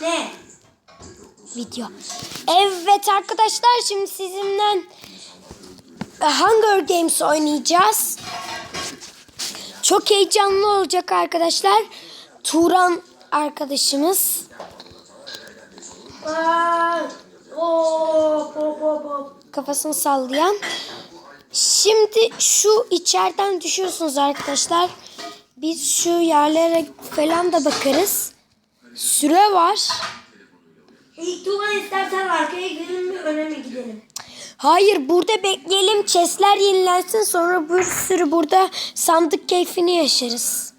Ne? video. Evet arkadaşlar şimdi sizinle Hunger Games oynayacağız. Çok heyecanlı olacak arkadaşlar. Turan arkadaşımız. Hop hop hop. Kafasını sallayan. Şimdi şu içeriden düşüyorsunuz arkadaşlar. Biz şu yerlere falan da bakarız. Süre var. İlk Tuğan istersen arkaya gidelim mi öne mi gidelim? Hayır burada bekleyelim. Chestler yenilensin. Sonra bir sürü burada sandık keyfini yaşarız.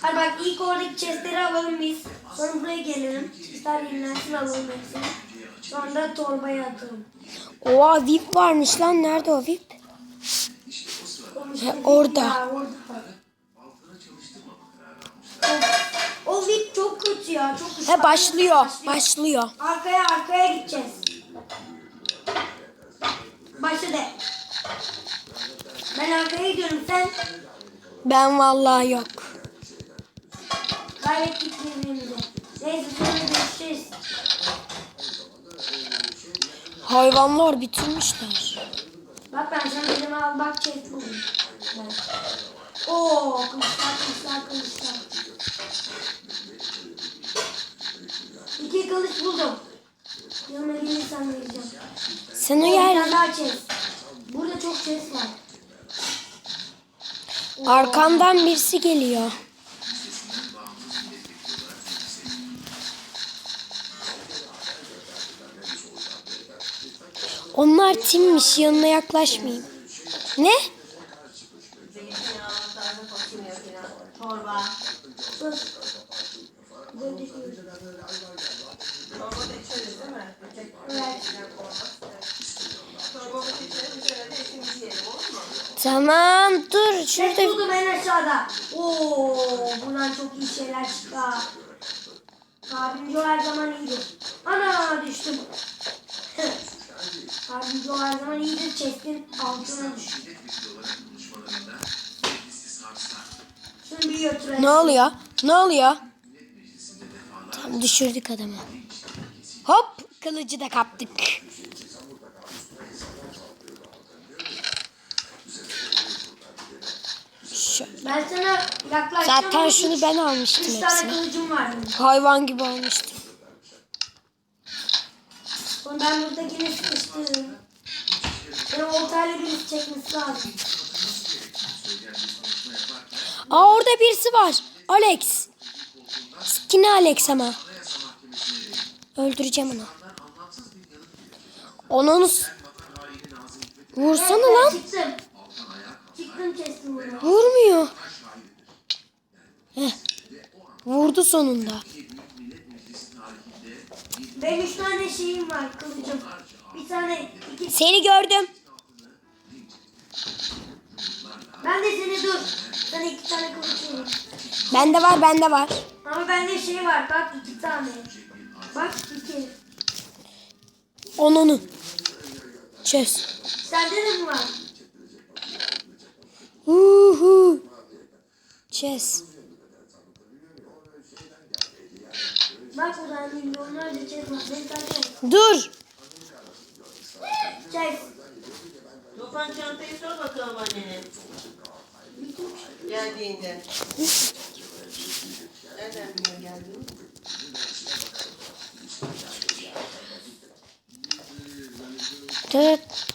Hadi bak ilk oradaki chestleri alalım biz. Sonra buraya gelelim. Chestler yenilensin alalım hepsini. Sonra da torbaya atalım. Oha VIP varmış lan. Nerede o VIP? He, orada. Ya, orada. Ya. Çok. He başlıyor. Başlıyor. Arkaya arkaya gideceğiz. Başladı. Ben arkaya gidiyorum sen. Ben vallahi yok. Kaybettik birbirimizi. Neyse sonra. Hayvanlar bitirmişler. Bak ben sana elime al bak chest buldum. Oo kılıçlar kılıçlar kılıçlar. İki kılıç buldum. Yanıma gelirsen vereceğim. Sen o Oo, bir yer tane daha chest. Burada çok chest var. arkamdan birisi geliyor. Onlar timmiş yanına yaklaşmayayım. Ne? Böyle Çorba da içeriz değil mi? Evet. Etimizi yiyelim olur mu? Tamam dur şurada. buldum en aşağıda. Oo, buradan çok iyi şeyler. Abimci o her zaman iyidir. Ana düştüm. Abimci o her zaman iyidir. Chest'in altına düştüm. Şunu bir götürelim. Ne oluyor? Ne oluyor? Tam düşürdük adamı. Hop kılıcı da kaptık. Şu, Ben sana yaklaştım. zaten şunu ben almıştım Üç tane kılıcım var benim. Hayvan gibi almıştım. Onu ben buradakini sıkıştırırım. Benim oltayla birisi çekmesi lazım. Aa orada birisi var. Alex. Skinny Alex ama. Öldüreceğim onu. Onu onu Vursana lan. Çıktım. Vurmuyor. Heh. Vurdu sonunda. Benim üç tane şeyim var kılıcım. Bir tane, iki... Seni gördüm. Ben de seni dur. Sana iki tane kılıç vereyim. Bende var bende var. Ama bende şey var bak iki tane. Bak iki. Onu Çöz. Sende de mi var? Uhu. Çöz. Bak burada milyonlarca çez var. Dur. çez. Tufan çantayı sor bakalım annene. Geldiğinde. Nereden biliyor geldiğini?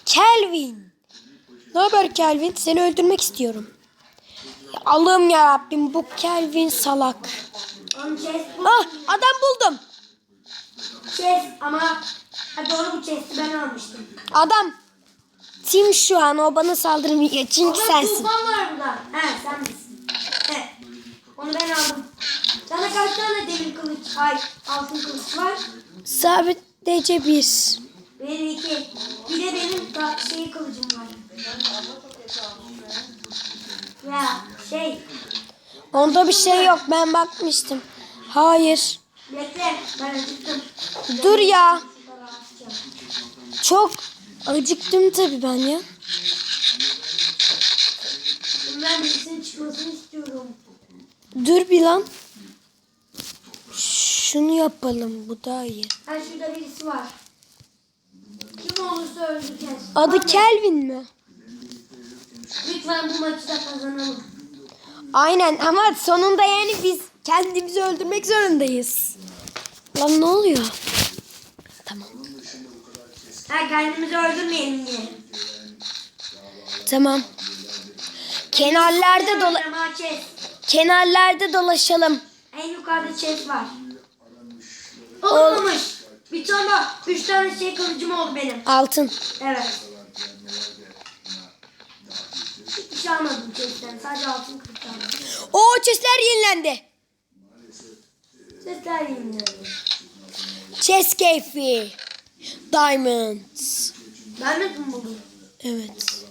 Kelvin. Ne haber Kelvin? Seni öldürmek istiyorum. Allah'ım ya Rabbim bu Kelvin salak. Ah adam buldum. çez ama ha doğru bu chest'i ben almıştım. Adam. Tim şu an o bana saldırmıyor çünkü Bak sensin. tufan var burada. He sen misin? He. Onu ben aldım. Sana kaç tane demir kılıç, ay altın kılıç var? Sadece bir. Benim iki. Bir de benim da şey kılıcım var. Ya şey Onda bir şey yok ben bakmıştım. Hayır. bekle ben acıktım. Dur ya. Çok acıktım tabii ben ya. Ben birisinin çıkmasını istiyorum. Dur bir lan. Şunu yapalım. Bu daha iyi. Ha şurada birisi var. Kim olursa öldüreceğiz. Adı. Kelvin mi? Lütfen bu maçı da kazanalım. Aynen ama sonunda yani biz kendimizi öldürmek zorundayız. Lan ne oluyor? Tamam. Ha kendimizi öldürmeyelim diye. Tamam. Kenarlarda dola Ama chest. kenarlarda dolaşalım. En yukarıda chest var. Olmamış. Bir tane. Üç tane şey kılıcım oldu benim. Altın. Evet. Şey almadım chest'ten. Sadece altın kılıç aldım. Oo chestler yenilendi. Chestler yeniliyor. Chest keyfi. Diamonds. Ben mi buldum? Evet.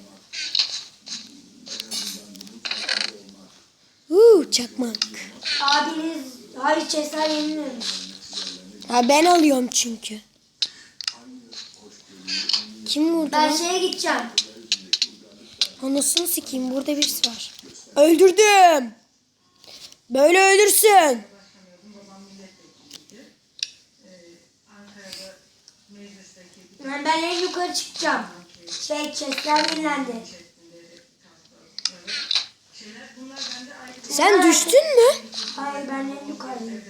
Uuu çakmak. Abiniz hayır chestler yeniliyormuş. Ha ben alıyorum çünkü. Kim vurdu Ben lan? şeye gideceğim. Anasını sikeyim burada birisi var. Öldürdüm. Böyle öldürsün. Yani ben en yukarı çıkacağım. Şey chestler yenilendi. Sen düştün mü? Hayır ben en yukarıdayım.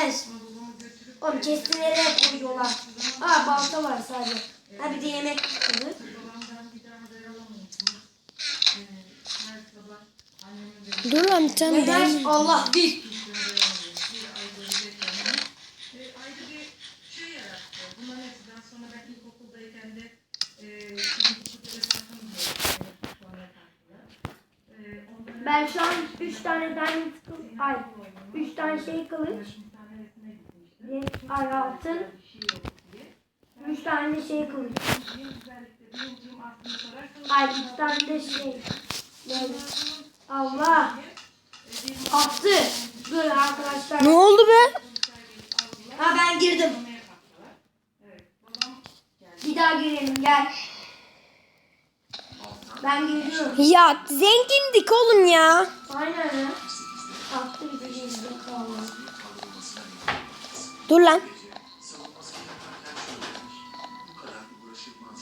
Chest. Oğlum chest'i nereye koyuyorlar? Aa balta var sadece. Ha bir de yemek kılı. Dur lan bir tane ben. Allah bir. Ben şu an 3 tane diamond kılıç, ay 3 tane şey kılıç, ay altın, 3 tane şey kılıç. Ay 2 tane de şey. Yani, Allah. Attı. Dur arkadaşlar. Ne oldu be? Ha ben girdim. Bir daha girelim gel. Ben girdim. Ya zengindik oğlum ya. Aynen ya. Attı bir de girdim. Dur lan.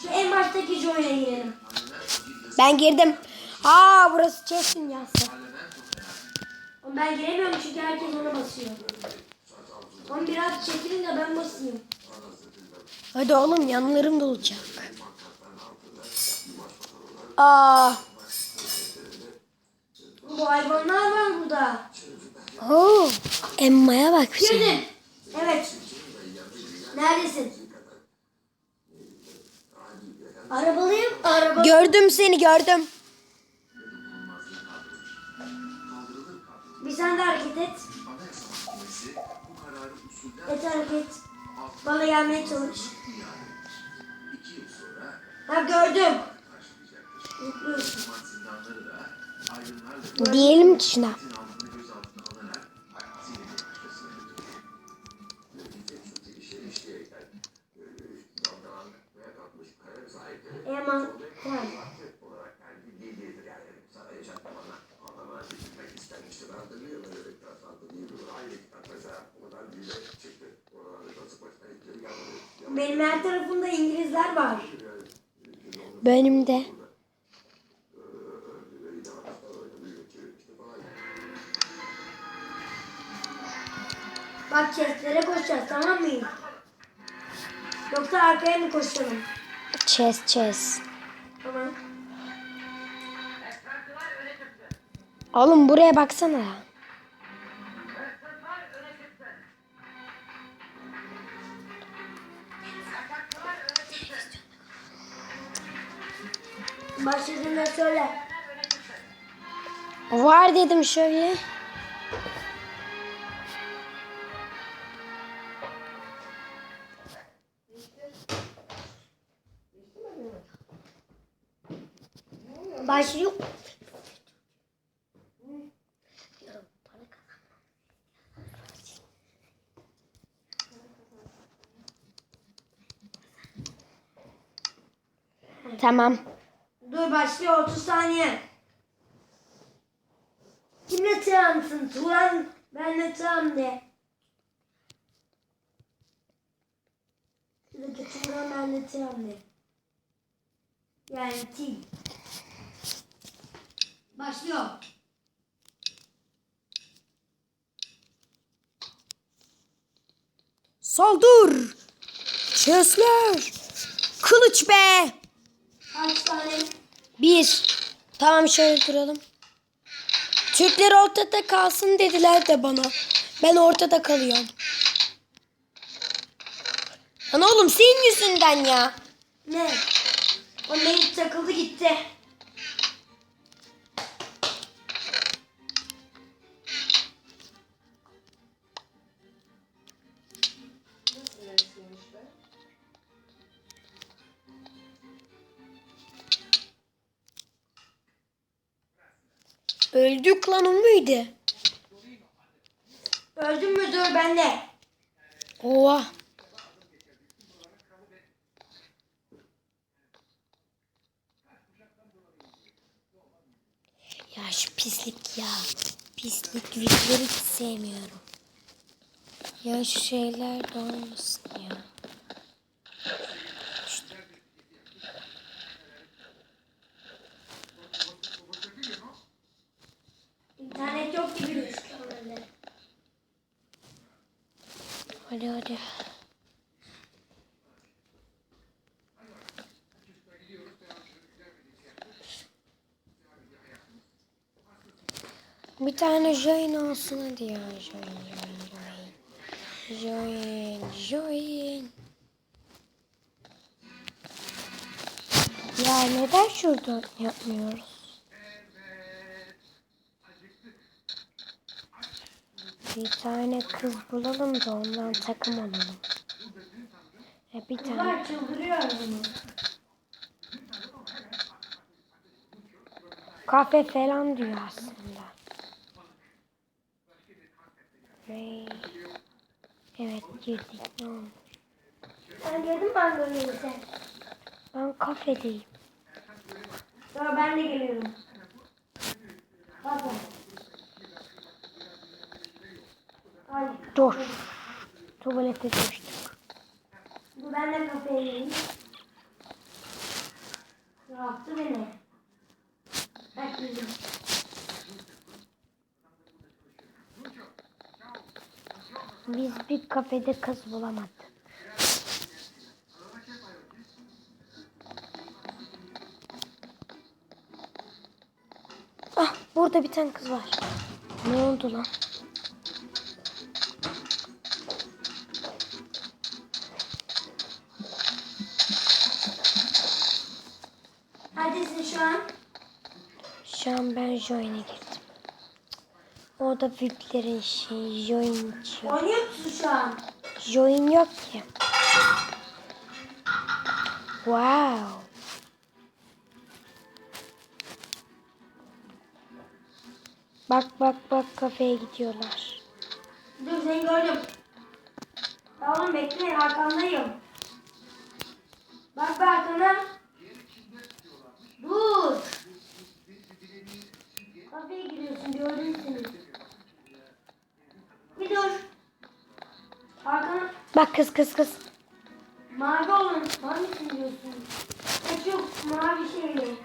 Şu en baştaki joy'a girelim. Ben girdim. Aa burası chest dünyası. Ben giremiyorum çünkü herkes ona basıyor. Ama biraz çekilin de ben basayım. Hadi oğlum yanlarım dolacak. Aa. Bu hayvanlar var burada. Oo. Emma'ya bak şey. Girdim. Evet. Neredesin? Arabalıyım. Araba. Gördüm seni gördüm. Bir sen de hareket et. Et hareket. Bana gelmeye çalış. Ha gördüm. Diyelim ki şuna. Tamam. Benim her tarafımda İngilizler var. Benim de. Bak chestlere koşacağız tamam mı? Yoksa arkaya mı koşalım? Chest chest. Tamam. Oğlum buraya baksana. Başladığında söyle. Var dedim şöyle. Başlıyor. Tamam. Dur başlıyor 30 saniye. Kimle tığamsın? Turan benle tığam de. Şuradaki Turan benle tığam de. Yani T. Başlıyor. Saldır. Sesler. Kılıç be. Kaç tane? Bir. Tamam şöyle duralım. Türkler ortada kalsın dediler de bana. Ben ortada kalıyorum. Lan oğlum senin yüzünden ya. Ne? O neyip takıldı gitti. Öldük lan o muydu? Öldün mü dur bende. Oha. Ya şu pislik ya. Pislik videoları hiç sevmiyorum. Ya şu şeyler de olmasın ya. İnternet yok gibi gözüküyor bende. Hadi hadi. Bir tane join olsun hadi ya. Join, join, join. Join. Ya neden şurada yapmıyoruz? Bir tane kız bulalım da ondan takım olalım. Ya bir tane. Bunlar çıldırıyor bunu. Kafe falan diyor aslında. Ve... Evet girdik ne olmuş? Sen girdin mi Ankara'ya sen? Ben kafedeyim. Sonra ben de geliyorum. Bakın. Ay, Dur. Tuvalete düştük. bu ben de kafeye gireyim. Ne yaptı beni? Bak girdim. Biz bir kafede kız bulamadık. Ah burada bir tane kız var. Ne oldu lan? Neredesin şu an? Şu an ben join'e girdim. O da büyüklerin şeyi join içiyor. Oynuyor musun şu an? Join yok ki. Wow. Bak bak bak kafeye gidiyorlar. Dur seni gördüm. Tamam bekle arkandayım. Bak be arkana. Dur. Kafeye giriyorsun gördüm seni. Bak kız kız kız. mavi olan hangisini diyorsun? Şu mavi.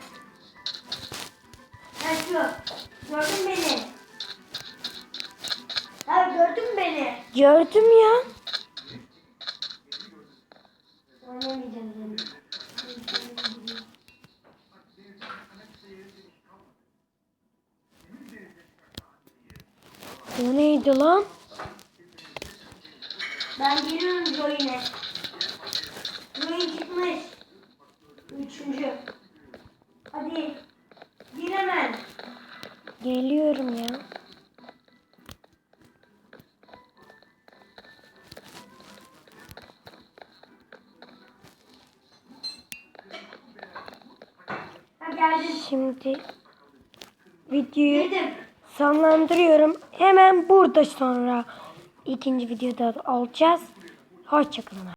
Ha şu. Gördün beni. Ha gördün mü beni? Gördüm ya. Oynamayacağım seni. O neydi lan? Ben geliyorum Joy'ne. Joy'in çıkmış. Üçüncü. Hadi. Gir hemen. Geliyorum ya. Şimdi videoyu Girdim. sonlandırıyorum. Hemen burada sonra ikinci videoda olacağız. Hoşçakalın.